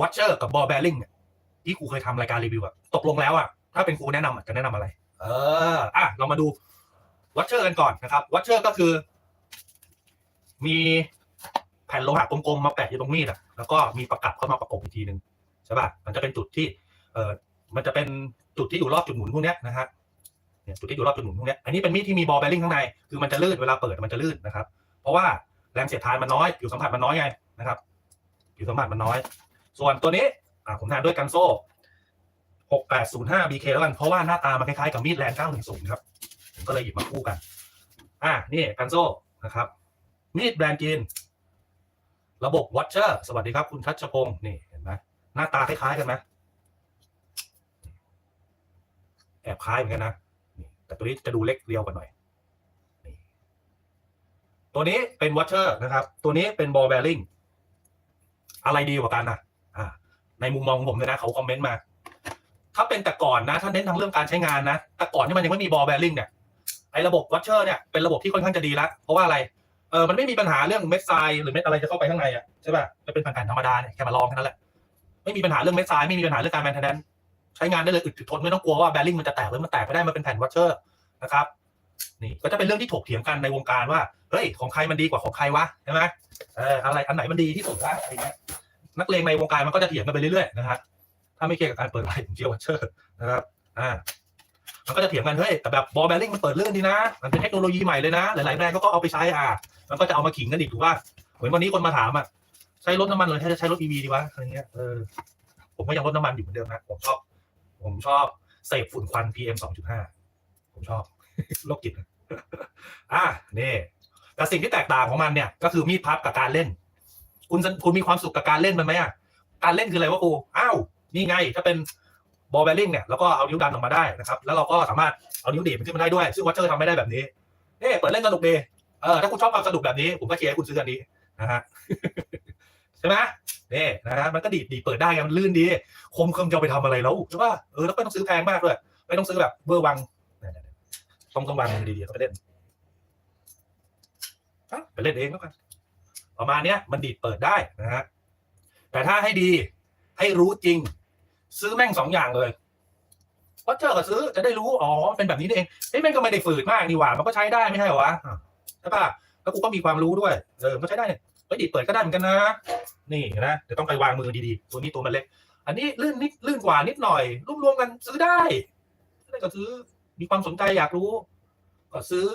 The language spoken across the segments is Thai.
วัชเชอร์กับบอลแบริ่งเนี่ยที่ครูเคยทำรายการรีวิวอะตกลงแล้วอะถ้าเป็นครูแนะนำอะจะแนะนำอะไร เอออะเรามาดูวัชเชอร์กันก่อนนะครับวัชเชอร์ก็คือ มีแผ่นโลหะกลมๆมาแปะอยู่ตรงมีดอะแล้วก็มีประกับเข้ามาประกบอีกทีหนึ่งใช่ป่ะมันจะเป็นจุดที่ เออมันจะเป็นจุดที่อยู่รอบจุดหมุนพวกเนี้ยนะฮะเนี่ยจุดที่อยู่รอบจุดหมุนพวกเนี้ยอันนี้เป็นมีดที่มีบอลแบริ่งข้างใน คือมันจะลื่นเวลาเปิดมันจะลื่นนะครับ เพราะว่าแรงเสียดทานมันน้อยผิวสัมผัสมันน้อยไงนะครับผิวสัมผัสมันน้อย ส่วนตัวนี้ผมทานด้วยกันโซ่ 6805 BK แล้วกัน เพราะว่าหน้าตามันคล้ายๆกับมีดแลน910 ครับ ผมก็เลยหยิบมาคู่กัน อ่านี่กันโซ่นะครับ มีดแบรนด์จีน ระบบวอชเชอร์ สวัสดีครับ คุณทัชพงศ์นี่เห็นไหมหน้าตาคล้ายๆกันไหมแอบคล้ายเหมือนกันนะ แต่ตัวนี้จะดูเล็กเรียวกว่าหน่อย ตัวนี้เป็นวอชเชอร์นะครับ ตัวนี้เป็นบอลแบริ่ง อะไรดีกว่ากันนะอ่า ในมุมมองของผมเลยนะเขาคอมเมนต์มา ถ้าเป็นแต่ก่อนนะถ้าเน้นทางเรื่องการใช้งานนะแต่ก่อนที่มันยังไม่มีบอลแบริ่งเนี่ยไอ้ระบบวัชเชอร์เนี่ยเป็นระบบที่ค่อนข้างจะดีล้วเพราะว่าอะไรเออมันไม่มีปัญหาเรื่องเม็ดทรายหรือเม็ดอะไรจะเข้าไปข้างในอะใช่ป่ะมันเป็นแผ่นธรรมดาเนี่ยแค่มาลองแค่นั้นแหละไม่มีปัญหาเรื่องเม็ดทรายไม่มีปัญหาเรื่องการแมนเทนแนนใช้งานได้เลยอึดถึกทนไม่ต้องกลัวว่าแบริ่งมันจะแตกหรือมันแตกไม่ได้มันเป็นแผ่นวัชเชอร์นะครับนี่ก็จะเป็นเรื่องที่ถกเถียงกันในวงการว่าเฮ้ยของใครมันดีกว่าของใครวะใช่ไหมเอออะไรอันไหนมันดีที่สุดวะอะไรเงี้ย นักเลงในวงการมันก็จะเถียงกันไปเรื่อยๆนะครับถ้าไม่เกี่ยวกับการเปิดไลน์ผมเชียวัชเชอร์นะครับอ่ามันก็จะเถียงกันเฮ้ยแต่แบบบอลแบริ่งมันเปิดเรื่องดีนะ มันเป็นเทคโนโลยีใหม่เลยนะ หลายๆแบรนด์ก็เอาไปใช้อะมันก็จะเอามาขิงกันอีกถูกป่ะเหมือนวันนี้คนมาถามอะใช้รถน้ำมันเลยถ้ใช้รถ EV ดีวะอะไรเงี้ยเออผมก็ยังรถน้ำมันอยู่เหมือนเดิมนะผมชอบ ผมชอบเสพฝุ่นควัน PM 2.5 ผมชอบโรคจิตอะนี่แต่สิ่งที่แตกต่างของมันเนี่ย ก็คือมีดพับกับการเล่น คุณคุณมีความสุขกับการเล่นมันไหมอะการเล่นคืออะไรวะครูอ้าวนี่ไงถ้าเป็นบอลแบริ่งเนี่ยแล้วก็เอานิ้วดันออกมาได้นะครับ แล้วเราก็สามารถเอานิ้วดีดมันขึ้นมาได้ด้วย ซึ่งวัชเชอร์ทำไม่ได้แบบนี้เอ๊เปิดเล่นสนุกดีเออถ้าคุณชอบความสนุกแบบนี้ ผมก็เชียร์ให้คุณซื้ออันนี้นะฮะใช่ไหมนี่นะฮะมันก็ดีดดีเปิดได้ไงมันลื่นดีคมเคมจะเอาไปทำอะไรแล้วใช่ป่ะเออแล้วไม่ต้องซื้อแพงมากด้วยไม่ต้องซื้อแบบเบอร์วังต้องต้องวางดีๆก็ไปเล่นอะไปเล่นเองแล้วกัน ประมาณเนี้ยมันดีดเปิดได้นะฮะแต่ถ้าให้ดีให้รู้จริง ซื้อแม่งสองอย่างเลยวัดเจอกับซื้อจะได้รู้อ๋อเป็นแบบนี้นี่เองเฮ้ยแม่งก็ไม่ได้ฝืดมากนี่หว่า มันก็ใช้ได้ไม่ใช่หรอวะใช่ปะแล้วกูก็มีความรู้ด้วยเออมันก็ใช้ได้เนี่ยเฮ้ยดีดเปิดก็ได้เหมือนกันนะ นี่นะเดี๋ยวต้องไปวางมือดีๆตัวนี้ตัวมันเล็กอันนี้ลื่นนิดลื่นกว่านิดหน่อยรวมๆกันซื้อได้ได้ก็ซื้อมีความสนใจอยากรู้ ก็ซื้อ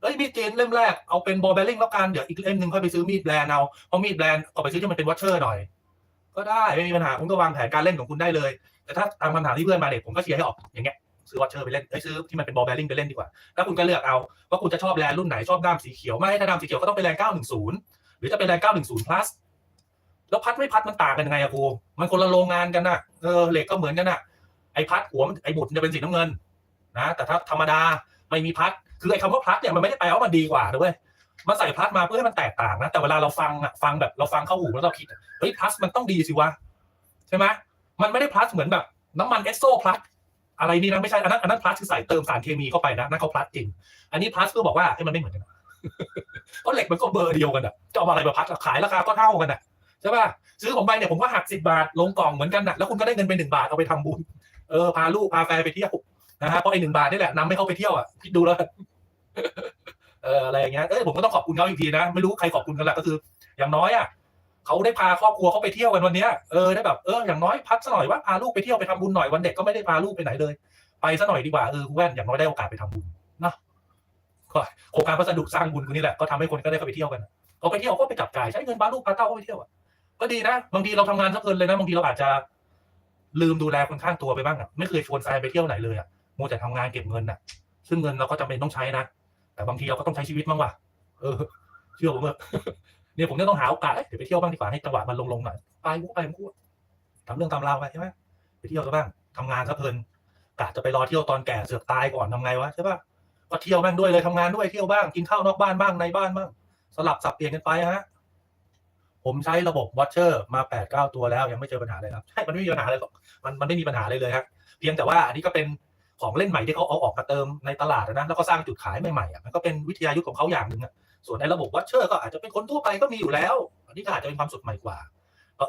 เอ้ยมีดเจนเล่มแรกเอาเป็นบอลแบริ่งแล้วกันเดี๋ยวอีกเล่มหนึ่งค่อยไปซื้อมีดแบรนด์เอาเพราะมีดแบรนด์ก็ไปซื้อที่มันเป็นวัชเชอร์หน่อย ก็ได้ไม่มีปัญหาคุณก็วางแผนการเล่นของคุณได้เลย แต่ถ้าตามคำถามที่เพื่อนมาเนี่ยผมก็เชียร์ให้ออกอย่างเงี้ยซื้อวัชเชอร์ไปเล่นเอ้ยซื้อที่มันเป็นบอลแบริ่งไปเล่นดีกว่าแล้วคุณก็เลือกเอาว่าคุณจะชอบแบรนด์รุ่นไหนชอบด้ามสีเขียวไหมถ้าด้ามสีเขียวก็ต้องเป็นแบรนด์910 หรือจะเป็นแบรนด์910 plus แล้วพัดไม่พัดมันต่างกันยังไงอะครูมันคนละโรงงานกันนะเออเหล็กก็เหมือนกันนะไอ้พัดหัวมันไอ้บุตรจะเป็นสีน้ำเงินนะแต่ถ้าธรรมดาไม่มีพัด คือไอ้คำว่าพัดเนี่ยมันไม่ได้แปลว่ามันดีกว่าด้วยมันใส่พัดมาเพื่อให้มันแตกต่างนะ แต่เวลาเราฟังอะฟังแบบเราฟังเข้าหูแล้วเราคิดเฮ้ยพัดมันต้องดีสิวะใช่ไหมมันไม่ได้พลัสเหมือนแบบน้ำมันเอสโซพลัสอะไรนี่นะไม่ใช่อันนั้นอันนั้นพลัสคือใส่เติมสารเคมีเข้าไปนะนั่นเขาพลัสจริง อันนี้พลัสเพื่อบอกว่าให้มันไม่เหมือนกันเพราะเหล็กมันก็เบอร์เดียวกันอะจะเอาอะไรมาพลัสขายราคาก็เท่ากันอะใช่ป่ะซื้อของไปเนี่ยผมก็หักสิบาทลงกล่องเหมือนกันนะแล้วคุณก็ได้เงินไปหนึ่งบาทเอาไปทำบุญเออพาลูกพาแฟนไปเที่ยวนะฮะเพราะไอ้หนึ่งบาทนี่แหละนำให้เขาไปเที่ยวอะคิดดูแล้ว เอออะไรอย่างเงี้ยเอ้ผมก็ต้องขอบคุณเขาอีกทีนะ ไม่รู้ใครขอบคุณกันหละก็คือ อย่างน้อยอะเขาได้พาครอบครัวเขาไปเที่ยวกันวันเนี้ยเออได้แบบเอออย่างน้อยพักสักหน่อยว่าพาลูกไปเที่ยวไปทำบุญหน่อยวันเด็กก็ไม่ได้พาลูกไปไหนเลย ไปซะหน่อยดีกว่าเออคุณแว่นอย่างน้อยได้โอกาสไปทำบุญเนาะก็โครงการพัสดุสร้างบุญคนนี้แหละก็ทำให้คนก็ได้เข้าไปเที่ยวกันเขาไปเที่ยวก็ไปจับจ่ายใช้เงินพาลูกพาเต้าเขาไปเที่ยวอะก็ดีนะบางทีเราทำงานสักเพลินเลยนะบางทีเราอาจจะลืมดูแลคนข้างตัวไปบ้างอะไม่เคยชวนแฟนไปเที่ยวไหนเลยอะมัวแต่ทำงานเก็บเงินอะ ซึ่งเงินเราก็จำเป็นต้องใช้นะ แต่บางทีเราก็ต้องใช้ชีวิตบ้างว่ะเออ เชื่อผมเถอะเนี่ยผมเนี่ยต้องหาโอกาสเดี๋ยวไปเที่ยวบ้างดีกว่าให้จังหวะมันลงๆหน่อยไปกูไปกูทำเรื่องตามราวไปใช่ไหมไปเที่ยวซะบ้างทำงานซะเพลินกะจะไปรอเที่ยวตอนแก่เสือกตายก่อนทำไงวะใช่ป่ะก็เที่ยวแม่งด้วยเลยทำงานด้วยเที่ยวบ้างกินข้าวนอกบ้านบ้างในบ้านบ้างสลับสับเปลี่ยนกันไปฮะผมใช้ระบบวอชเชอร์มาแปดเก้าตัวแล้วยังไม่เจอปัญหาเลยครับใช่มันไม่มีปัญหาเลยหรอกมันมันไม่มีปัญหาเลยเลยครับเพียงแต่ว่าอันนี้ก็เป็น ของเล่นใหม่ที่เขาเอาออกมาเติมในตลาดนะแล้วก็สร้างจุดขายใหม่ๆอะมันก็เป็นวิทยายุทธ์ของเขาอย่างหนึ่งอะส่วนในระบบวัชเชอร์ก็อาจจะเป็นคนทั่วไปก็มีอยู่แล้ว อันนี้ก็อาจจะเป็นความสดใหม่กว่า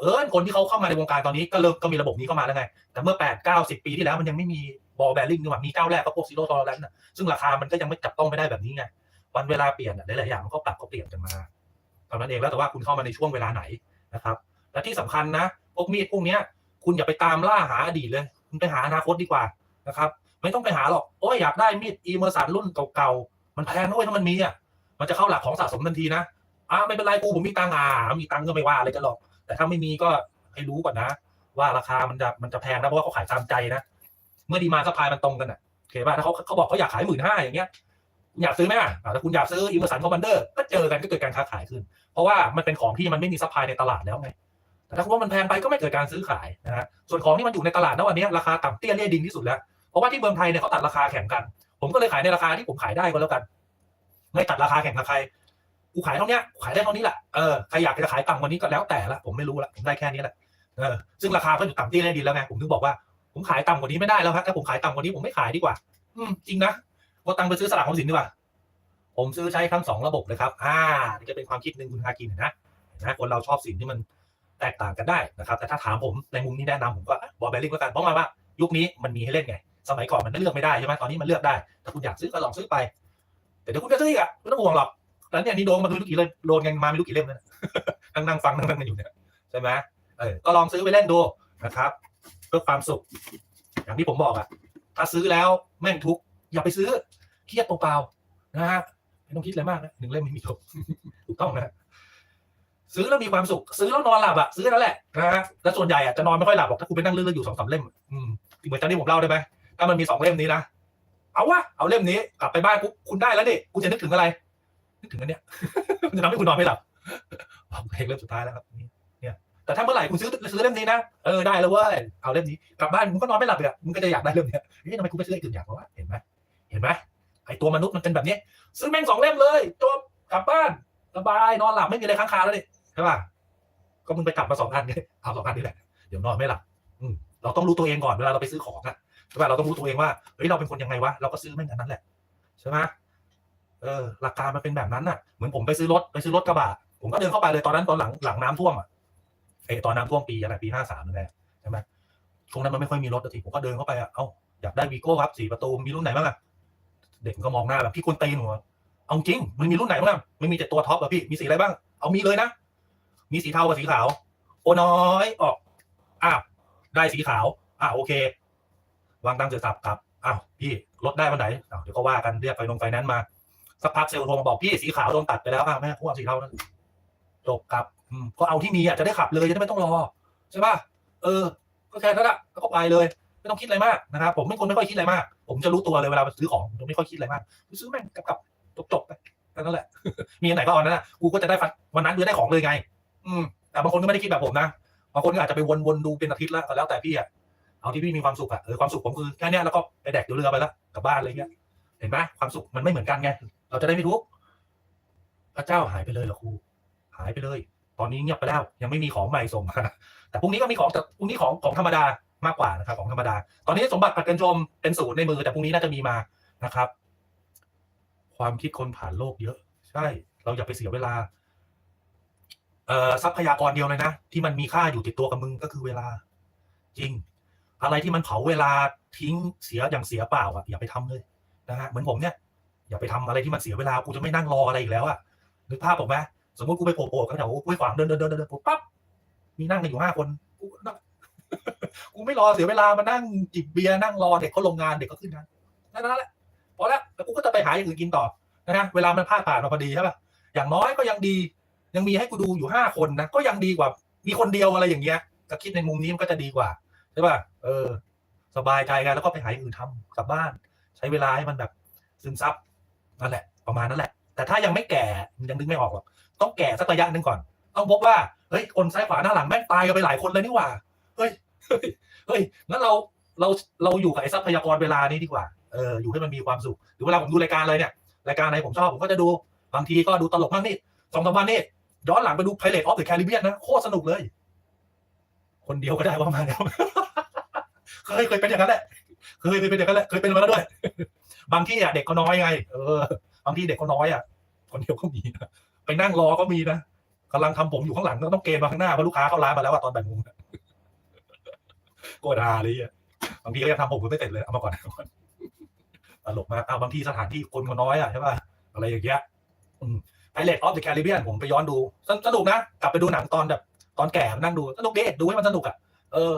เออคนที่เขาเข้ามาในวงการตอนนี้ก็เริ่มก็มีระบบนี้เข้ามาแล้วไง แต่เมื่อแปดเก้าสิบปีที่แล้วมันยังไม่มีบอลแบริ่งนี่หว่ามีเจ้าแรกก็พวกซีโร่ทอร์แลนด์ซึ่งราคามันก็ยังไม่จับต้องไม่ได้แบบนี้ไงวันเวลาเปลี่ยนอะหลายๆอย่างมันก็ปรับก็เปลี่ยนกันมาเท่านั้นเองแล้วแต่ว่าคุณเข้ามาในช่วงเวลาไหนนะครับ และที่สำคัญนะพวกมีดพวกเนี้ยคุณอย่าไปตามล่าหาอดีตเลย คุณไปหาอนาคตดีกว่านะครับ ไม่ต้องไปหาหรอกโอ้ยอยากได้มีดอีเมอร์สันรุ่นเก่าๆมันแพงด้วยถ้ามันมีอะมันจะเข้าหลักของสะสมทันทีนะอ่าไม่เป็นไรกูผมมีตังค์อ่ามีตังค์ก็ไม่ว่าอะไรกันหรอก แต่ถ้าไม่มีก็ให้รู้ก่อนนะ ว่าราคามันจะมันจะแพงนะเพราะว่าเขาขายตามใจนะเมื่อดีมาสปายมันตรงกันอะโอเคป่ะถ้าเขาเขาบอกเขาอยากขายหมื่นห้าอย่างเงี้ยอยากซื้อไหมอะถ้าคุณอยากซื้ออีเมอร์สันคอมมานเดอร์ก็เจอกันก็เกิดการค้าขายขึ้น เพราะว่ามันเป็นของที่มันไม่มีซัพพลายในตลาดแล้วไงแต่ถ้าคุณว่ามันแพงไปก็ไม่เกิดการซื้อขายนะฮะส่วนของที่มันอยู่ในตลาดณวันนี้ราคาต่ำเตี้ยเลี่ยดินที่สุดแล้ว เพราะว่าที่เมืองไทยเนี่ยเขาตัดราคาแข่งกัน ผมก็เลยขายในราคาที่ผมขายได้ก็แล้วกัน ไม่ตัดราคาแข่งกับใครกูขายเท่านี้กูขายได้เท่านี้แหละเออใครอยากจะขายต่ำกว่านี้ก็แล้วแต่ละผมไม่รู้ละผมได้แค่นี้แหละเออซึ่งราคาก็อยู่ต่ำเตี้ยเลี่ยดินแล้วไงผมถึงบอกว่าผมขายต่ำกว่านี้ไม่ได้แล้วครับถ้าผมขายต่ำกว่านี้ผมไม่ขายดีกว่า อืมจริงนะว่าตังไปซื้อสลากของสินดีกว่า ผมซื้อใช้ทั้งสองระบบเลยครับ อ่านี่จะเป็นความคิดหนึ่งคุณฮากินนะนะคนเราชอบสิ่งที่มันแตกต่างกันได้นะครับ แต่ถ้าถามผมในมุมนี้แนะนำผมก็บอลแบริ่งแล้วกันเพราะว่ายุคนี้มันมีให้เล่นไง สมัยก่อนมันเลือกไม่ได้ใช่ไหมตอนนี้มันเลือกได้ถ้าคุณอยากซื้อก็ลองซื้อไป แต่เดี๋ยวคุณจะซื้ออีกอะไม่ต้องห่วงหรอกแล้วเนี่ยนี่โดนมาไม่รู้กี่เล่มโดนกันมาไม่รู้กี่เล่มแล้วนะนั่งนั่งฟังนั่งนั่งกันอยู่เนี่ยใช่ไหมเออก็ลองซื้อไปเล่นดูนะครับ เพื่อความสุข อย่างที่ผมบอกอะ ถ้าซื้อแล้วแม่งทุกอย่าไปซื้อเครียดเปล่าๆนะฮะไม่ต้องคิดอะไรมากนะหนึ่งเล่มไม่มีทุกถูกต้องนะซื้อแล้วมีความสุข ซื้อแล้วนอนหลับอะซื้อนั่นแหละนะฮะแล้วส่วนใหญ่อะจะนอนไม่ค่อยหลับหรอกถ้าคุณไปนั่งเลื่อนๆอยู่สองสามเล่มอืมเหมือนตอนนี้ผมเล่าได้ไหม ถ้ามันมีสองเล่มนี้นะเอาวะเอาเล่มนี้กลับไปบ้านปุ๊บคุณได้แล้วดิคุณจะนึกถึงอะไร นึกถึงอันเนี้ยมันจะทำให้คุณนอนไม่หลับเพลงเล่มสุดท้ายแล้วครับนี่เนี่ยแต่ถ้าเมื่อไหร่คุณซื้อซื้อเล่มนี้นะเออได้แล้วเว้ยเอาเล่มนี้กลับบ้านมึงก็นอนไม่หลับเลยมึงก็จะอยากได้เล่มเนี้ยเฮ้ยทำไมคุณไม่ซื้อไอ้อื่นอยากวะเห็นไหมเห็นไหมไอ้ตัวมนุษย์มันเป็นแบบนี้ ซื้อแม่งสองเล่มเลยจบกลับบ้านสบายนอนหลับไม่มีอะไรค้างคาแล้วดิใช่ป่ะก็มึงไปจับมาสองอันไงเอาสองอันนี่แหละเดี๋ยวนอนไม่หลับอืมเราต้องรู้ตัวเองก่อนเวลาเราไปซื้อของอะ ใช่ป่ะเราต้องรู้ตัวเองว่าเฮ้ยเราเป็นคนยังไงวะเราก็ซื้อแม่งอันนั้นแหละใช่ไหมเออหลักการมันเป็นแบบนั้นน่ะเหมือนผมไปซื้อรถไปซื้อรถกระบะผมก็เดินเข้าไปเลยตอนนั้นตอนหลังหลังน้ำท่วมอะไอตอนน้ำท่วมปีอะไรปีห้าสามนั่นแหละใช่ไหมช่วงนั้นมันไม่ค่อยมีรถอะทีผมก็เดินเข้าไปอะเอ้าอยากได้วีโก้ครับสี่ประตูมีรุ่นไหนบ้างอะเด็กก็มองหน้าแบบพี่คนตีนหัวเอาจริงมันมีรุ่นไหนบ้างไม่มีแต่ตัวท็อปอะพี่มีสีอะไรบ้าง เอามีเลยนะมีสีเทากับสีขาว โอน้อยออกอ้าวได้สีขาวอ่าโอเค วางตังเสร็จสับกลับอ้าวพี่ลดได้วันไหนอ้าวเดี๋ยวก็ว่ากันเรียกไฟนงไฟนั้นซ์มาสักพักเซลล์โทรมาบอกพี่สีขาวโดนตัดไปแล้วอ้าวแม่กูเอาสีเทานั้นจบครับก็เอาที่มีอะจะได้ขับเลยจะได้ไม่ต้องรอใช่ป่ะเออ ก็แค่นั้นแหละแล้วก็ไปเลย ไม่ต้องคิดอะไรมากนะครับผมเป็นคนไม่ค่อยคิดอะไรมาก ผมจะรู้ตัวเลยเวลาไปซื้อของผมจะไม่ค่อยคิดอะไรมากซื้อแม่งกลับกับจบจบๆไปแค่นั้นแหละ มีอันไหนก็เอาอันนั้นนะกูก็จะได้ฟันวันนั้นจะได้ของเลยไง อืมแต่บางคนก็ไม่ได้คิดแบบผมนะบางคนก็อาจจะไปวนๆดูเป็นอาทิตย์แล้วก็แล้วแต่พี่อะ เอาที่พี่มีความสุขอะเออความสุขผมคือแค่นี้แล้วก็ไปแดกเดี๋ยวเรือไปแล้วกลับบ้านอะไรเงี้ย เห็นไหมความสุขมันไม่เหมือนกันไงเราจะได้ไม่ทุกข์พระเจ้าหายไปเลยเหรอครูหายไปเลย ตอนนี้เงียบไปแล้วยังไม่มีของใหม่ส่งมาแต่พรุ่งนี้ก็มีของแต่พรุ่งนี้ของของธรรมดามากกว่านะครับ ของธรรมดา ตอนนี้สมบัติผัดกันชมเป็นศูนย์ในมือ แต่พรุ่งนี้น่าจะมีมานะครับ ความคิดคนผ่านโลกเยอะ ใช่ เราอย่าไปเสียเวลาเอ่อทรัพยากรเดียวเลยนะ ที่มันมีค่าอยู่ติดตัวกับมึงก็คือเวลา จริง อะไรที่มันเผาเวลาทิ้งเสียอย่างเสียเปล่าอะอย่าไปทำเลยนะฮะเหมือนผมเนี่ยอย่าไปทำอะไรที่มันเสียเวลากูจะไม่นั่งรออะไรอีกแล้วอะนึกภาพผมไหมสมมติกูไปโผล่ๆกันแถวห้วยขวางเดินเดินเดินเดินปั๊บมีนั่งกันอยู่ห้าคนกูนั่งกูไม่รอเสียเวลามานั่งจิบเบียร์นั่งรอเด็กเขาลงงานเด็กเขาขึ้นงานนั่นแหละพอแล้วแล้วกูก็จะไปหาอย่างอื่นกินต่อนะฮะเวลามันพลาดผ่านมาพอดีใช่ป่ะอย่างน้อยก็ยังดี ยังมีให้กูดูอยู่ห้าคนนะก็ยังดีกว่า มีคนเดียวอะไรอย่างเงี้ยก็คิดในมุมนี้มันก็จะดีกว่า ใช่ป่ะเออ สบายใจกันแล้วก็ไปหาอย่างอื่นทำกลับบ้าน ใช้เวลาให้มันแบบซึมซับนั่นแหละ ประมาณนั้นแหละ แต่ถ้ายังไม่แก่ยังนึกไม่ออกหรอกต้องแก่สักระยะหนึ่งก่อน ต้องพบว่าเฮ้ยคนซ้ายขวาหน้าหลังแม่งตายกันไปหลายคนเลยนี่หว่าเฮ้ยเฮ้ยเฮ้ยงั้นเราเราเราอยู่กับไอ้ทรัพยากรเวลานี้ดีกว่าเอออยู่ให้มันมีความสุขหรือเวลาผมดูรายการอะไรเนี่ยรายการอะไรผมชอบผมก็จะดูบางทีก็ดูตลกมากนี่สองสามวันนี่ย้อนหลังไปดู Pirate of the Caribbean นะโคตรสนุกเลย คนเดียวก็ได้ว่ามาแล้ว เคยเคยเป็นอย่างนั้นแหละเคยเป็นอย่างนั้นแหละเคยเป็นมาแล้วด้วย บางที่อะเด็กเขาน้อยไง เออบางที่เด็กเขาน้อยอะคนเดียวก็มีไปนั่งรอก็มีนะกำลังทำผมอยู่ข้างหลังก็ต้องเกณฑ์มาข้างหน้าเพราะลูกค้าเข้าร้านมาแล้วอะตอนบ่ายโมงโกรธาเลยอะบางทีก็ยังทำผมไม่เสร็จเลยเอามาก่อนตลกมากเอาบางทีสถานที่คนก็น้อยอะใช่ป่ะอะไรอย่างเงี้ยไพเรตออฟเดอะแคริเบียนผมไปย้อนดู สนุกนะ กลับไปดูหนังตอนแบบ ตอนแก่นั่งดู สนุกดีดูให้มันสนุกอะเออ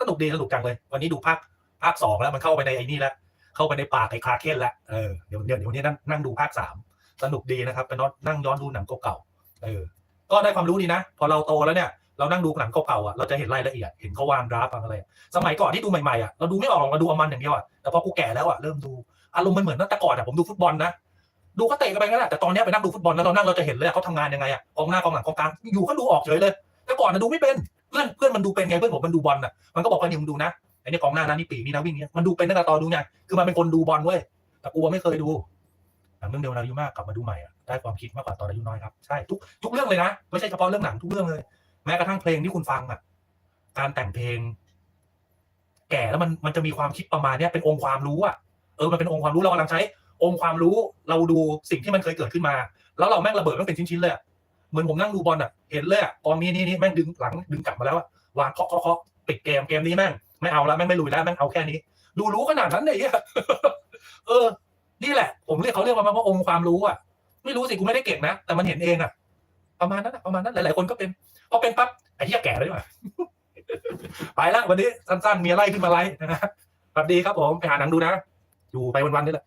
สนุกดีสนุกจังเลย วันนี้ดูภาคภาคสองแล้วมันเข้าไปในไอ้นี่แล้วเข้าไปในปากไอ้คาเคนแล้วเออเดี๋ยวเดี๋ยวเดี๋ยววันนี้นั่งนั่งดูภาคสามสนุกดีนะครับไปนอนนั่งย้อนดูหนังเก่าๆเออ ก็ได้ความรู้ดีนะ พอเราโตแล้วเนี่ยเรานั่งดูหนังเก่าๆอะเราจะเห็นรายละเอียดเห็นเขาวางดราฟอะไร สมัยก่อนที่ดูใหม่ๆอะเราดูไม่ออกเราดูเอามันอย่างเดียวอะแต่พอกูแก่แล้วอะเริ่มดูอารมณ์มันเหมือนตั้งแต่ก่อนอะผมดูฟุตบอลนะดูเขาเตะกันไปงั้นแหละแต่ตอนนี้ไปนั่งดูฟุตบอลแล้วเรานั่งเราจะเห็นเลยเขาทำงานยังไงอะกองหน้ากองหลังกองกลางอยู่ก็ดูออกเฉยเลย แต่ก่อนนะดูไม่เป็นเพื่อนเพื่อนมันดูเป็นไงเพื่อนผมมันดูบอลอะมันก็บอกว่านี่มึงดูนะไอ้นี่กองหน้านะนี่ปีกนี่นะวิ่งเนี่ยมันดูเป็นตั้งแต่ตอนดูไงคือมันเป็นคนดูบอลเว้ยแต่กูไม่เคยดูหนังเรื่องเดียวเราอายุมากกลับมาดูใหม่อะได้ความคิดมากกว่าตอนอายุน้อยครับใช่ทุกทุกเรื่องเลยนะไม่ใช่เฉพาะเรื่องหนังทุกเรื่องเลย แม้กระทั่งเพลงที่คุณฟังอะการแต่งเพลง แก่แล้วมันมันจะมีความคิดประมาณเนี้ยเป็นองค์ความรู้อะเออมันเป็นองค์ความรู้เรากำลังใช้ องค์ความรู้เราดูสิ่งที่มันเคยเกิดขึ้นมา แล้วเราแม่งระเบิดม่งเป็นชิ้นๆเลย เหมือนผมนั่งดูบอลอะเห็นเลยอะกองนี้นี่นี่แม่งดึงหลังดึงกลับมาแล้วอะวางเคาะเคาะเคาะปิดเกมเกมนี้แม่งไม่เอาแล้วแม่งไม่ลุยแล้วแม่งเอาแค่นี้ดูรู้ขนาดนั้นเลยอะเออ นี่แหละ ผมเรียกเขาเรียกว่ามันว่าองค์ความรู้อะ ไม่รู้สิกูไม่ได้เก่งนะแต่มันเห็นเองอะ ประมาณนั้นอะประมาณนั้นหลายๆคนก็เป็นพอเป็นปั๊บไอ้เหี้ยแก่แล้วดีกว่าไปละวันนี้สั้นๆมีอะไรขึ้นมาไลฟ์นะฮะสวัสดีครับผมไปหาหนังดูนะ อยู่ไปวันๆนี่แหละ